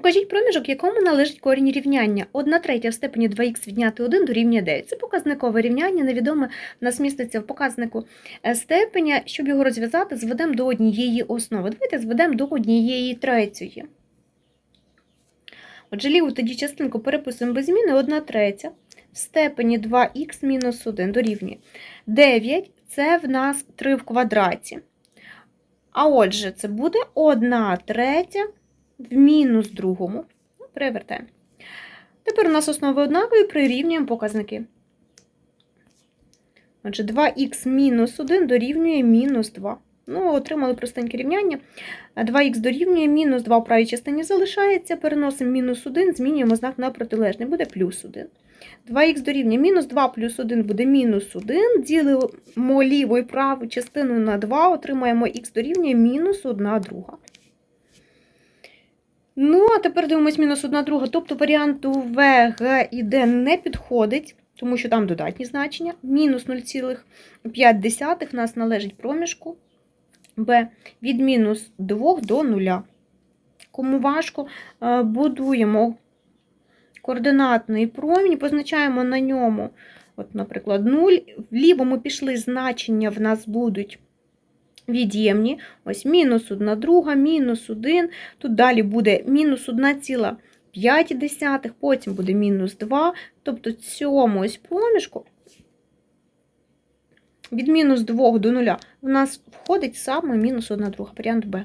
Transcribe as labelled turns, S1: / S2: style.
S1: Укажіть проміжок, якому належить корінь рівняння. 1 третя в степені 2х відняти 1 дорівнює 9. Це показникове рівняння, невідоме в нас міститься в показнику е, степеня. Щоб його розв'язати, зведемо до однієї основи. Давайте зведемо до однієї третьої. Отже, ліву тоді частинку переписуємо без зміни 1 третя в степені 2х мінус 1 дорівнює. 9 – це в нас 3 в квадраті. А отже, це буде 1 третя в мінус другому. Ну, Перевертаємо. Тепер у нас основи однакові, прирівнюємо показники. Отже, 2х мінус 1 дорівнює мінус 2. Ну, отримали простеньке рівняння. 2х дорівнює мінус 2 в правій частині залишається. Переносимо мінус 1, змінюємо знак на протилежний, буде плюс 1. 2х дорівнює мінус 2 плюс 1 буде мінус 1. Ділимо ліву і праву частину на 2, отримаємо х дорівнює мінус 1 друга. Ну, а тепер дивимось мінус 1 друга. Тобто варіанту В, Г і Д не підходить, тому що там додатні значення. Мінус 0,5 в нас належить проміжку Б від мінус 2 до 0. Кому важко, е, будуємо координатний промінь, позначаємо на ньому, от, наприклад, 0. В лівому пішли значення в нас будуть від'ємні. Ось мінус 1 друга, мінус 1. Тут далі буде мінус 1,5, потім буде мінус 2. Тобто цьому ось проміжку від мінус 2 до 0 в нас входить саме мінус 1 друга, варіант Б.